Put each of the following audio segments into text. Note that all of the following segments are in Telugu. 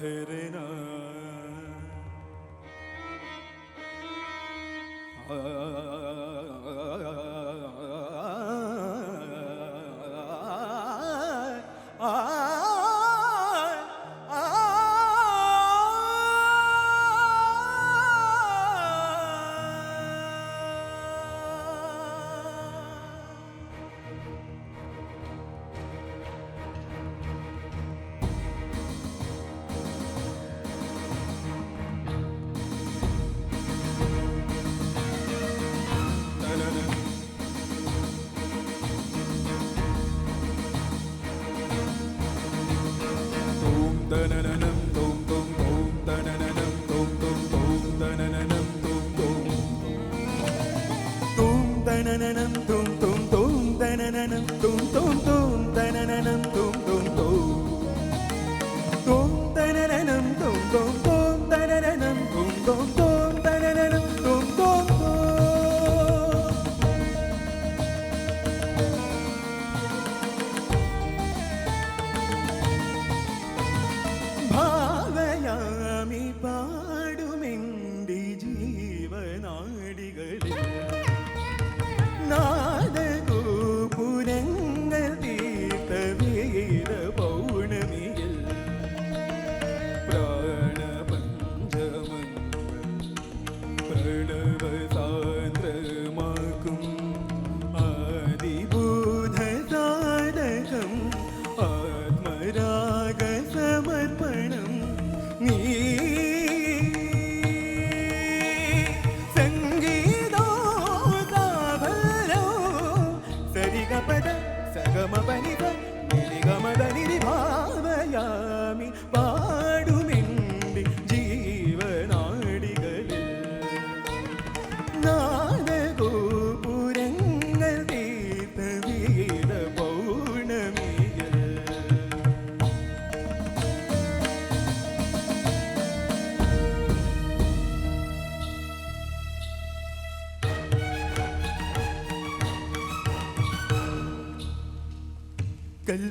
রাধে রে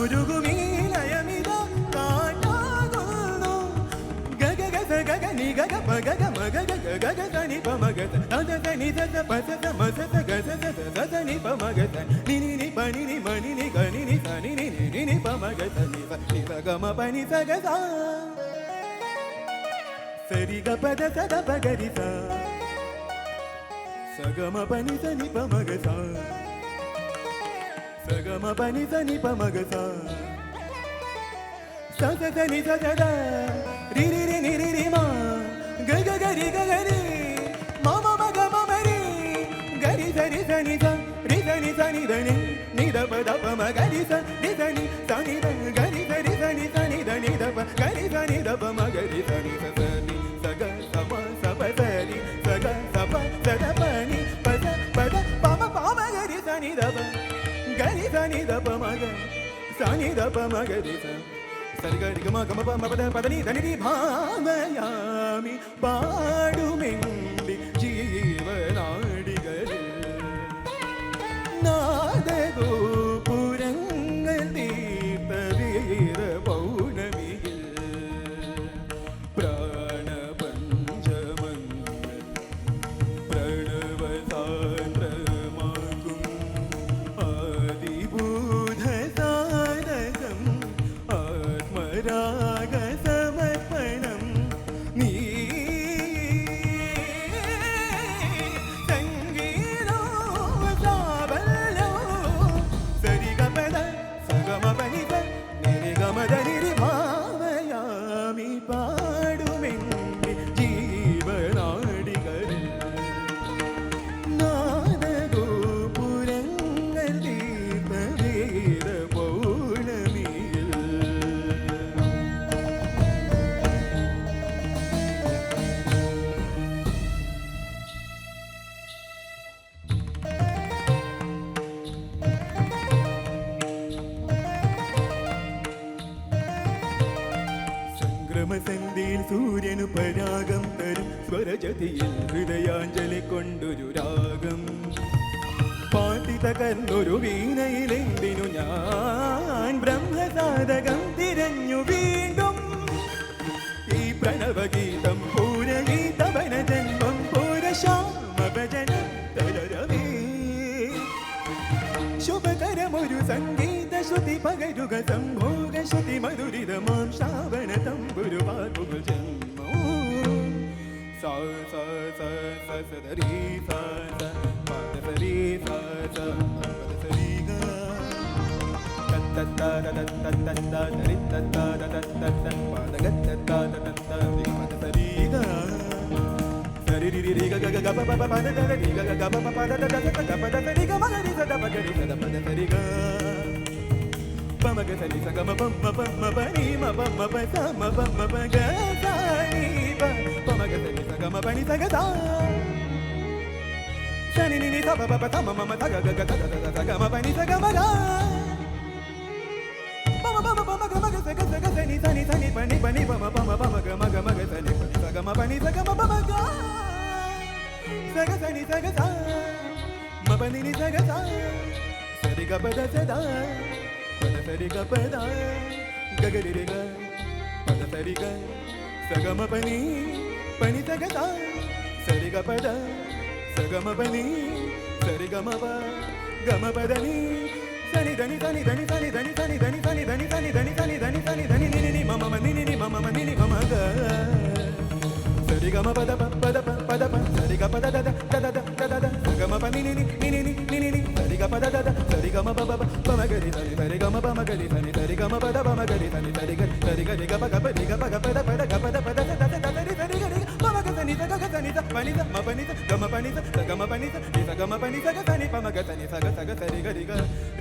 തരളമാകുന്നു മുരുകുമീലയമിത കാട്ടാകുന്നു ഗഗ ഗഗ നി ഗഗ മഗഗ മഗഗ ഗഗ സനി പമഗത തദ സനി സദ പസത മസത ഗസത സദ നി പമഗത നി നി നി പനി നി మణి ని గని ని సని ని ని ని ని పమగత ని ప ని ప గమ పని సగద సరి గ పద సద పగరి స సగమ పని సని పమగ స సగమ పని సని పమగ స స స స ని స స ద రి రి రి ని రి రి మా గ గ గ రి గ గ రి మా మ మ గ మ మ రి గ రి స రి స ని స రి స ని స ని ద ని ని ద ప ద ప మ గ రి స రి స ని స ని ద గ రి స రి స ని స ని ద ని ద ప గ రి స ని ద ప మ గ రి స ని స స ని స గ స ప స ప స ని స గ స ప స ద ప ని ప ద ప ద ప మ ప మ గ రి స ని ద ప గ రి స ని ద ప మ గ స ని ద ప మ గ రి స సరిగరి గమ గమ ప మ పద పదని దని ని భావయామి പാടുമെന്റെ ജീവനാടികളിൽ നാദഗോപുരങ്ങൾ തീർത്ത സൂര്യനു പരാഗം തരും. സ്വരജതിയിൽ ഹൃദയാഞ്ജലി കൊണ്ടൊരു രാഗം. പാട്ടി തകർന്നൊരു വീണയിലെന്തിനു ഞാൻ? ബ്രഹ്മസാധകം തിരഞ്ഞു വീണ്ടും. ഈ പ്രണവഗീതം പൂരഗീതവന ജന്മം പൂരശാമഭജനം ശുഭകരമൊരു സംഗീത ശ്രുതി പകരുക സംഭോഗ ശ്രുതി മധുരിതമാം ശ്രാവണ തമ്പുരുവാൽ പുകൾ ജന്മവും സ സ സ സ സ ദരീ സ സ പദ സരീ സ സ പദ സരീ ഗ തത്ത തത തത്ത തത്ത ദരി തത്ത തത തത്ത പദ ഗ തത്ത തത്ത പദ സരീ ഗ സരി രി രി ഗ ഗ ഗ പ പ പ പദ ദ രി ഗ ഗ ഗ പ പ പദ ദ ദ ദ ഗ പ ദ സരി ഗ മ ഗ രി സ ദ പ ഗ രി സ ദ പ ദ സരി ഗ మగ సని సగమ బమ్మ బమ్మ బని మమ్మ బస మమ్మ బగ సని బ పమగ సని సగమ బని సగద సని ని ని సబ బబ తమ మమ తగ గగ తగ తగ సగమ బని సగమ గ. బమ బమ బమ గమ గ సగ సగ సని సని సని బని బని బమ బమ బమ గ మగ మగ సని సగమ బని సగమ బమ గ. సగ సని సగ స. మబని ని సగ స. సరి గ పద సదా మ గ స పద ప సగమ పని పని మ ప పద సగమ పని సరిగమ గమ పదని. గ దని గ దని ని దని గ దని మ దని ని దని స దని స దని రి గ. ప ద మమ మని ప ద స రి గ ప ద గ ని గ తరి గమ బబ బమ గరి తని తరి గమ బమ గరి తని తరి గమ పద బమ గరి తని తరి గరి తరి గరి గమ గప ని గప గప పద పద గప పద పద తద తరి తరి గరి బమ గ తని తగ గ తని త పని త మ పని త గమ పని త త గమ పని త ని త గమ పని త గ తని పమ గ తని సగ సగ తరి గరి గ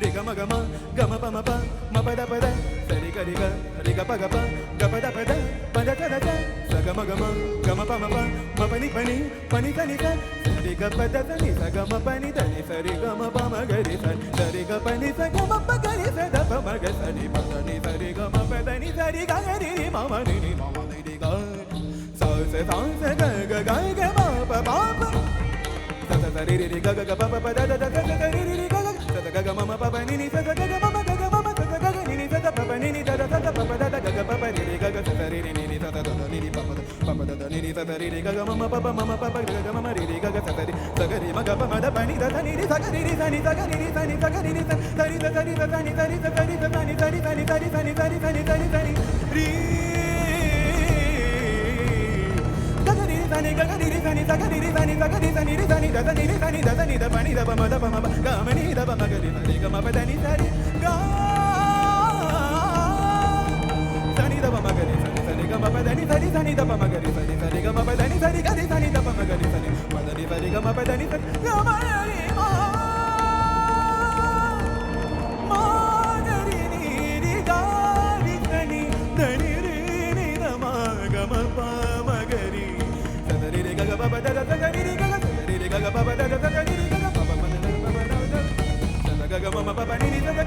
రి గమ గమ గమ పమ ప మ పద పద తరి గరి గ రి గ ప గ ప గ పద పద పద తద త గమ గమ గమ పమ ప మ పని పని పని కని క సరి గ పద దని స గమ పని దని సరి గమ పమ గరి స సరి గ పని స గమ ప గరి స ద పమ గ సరి ప దని సరి గమ ప దని సరి గ గరి ని మమ ని ని మమ ని ని గ స స స స గ గ గ గ మ ప ప ప స స రి రి గ గ గ ప ప ప ద ద ద ద రి రి Sani da ba magari, sani sani ga ma pa dani sari ga. Sani da ba magari, sani sani ga ma pa dani sari ga. సరి గరి సని దప గరి సని మదని సరి గమ పదని సని రమణి మా మాగరి నీరి గారి సని దని రీని రమ గమ పామగరి సదరి రి గగ బబ దద సగరి రి గగ సదరి రి గగ బబ దద సగరి రి గగ బబ మద బబ దద సగ గమ బబ ని ని సగ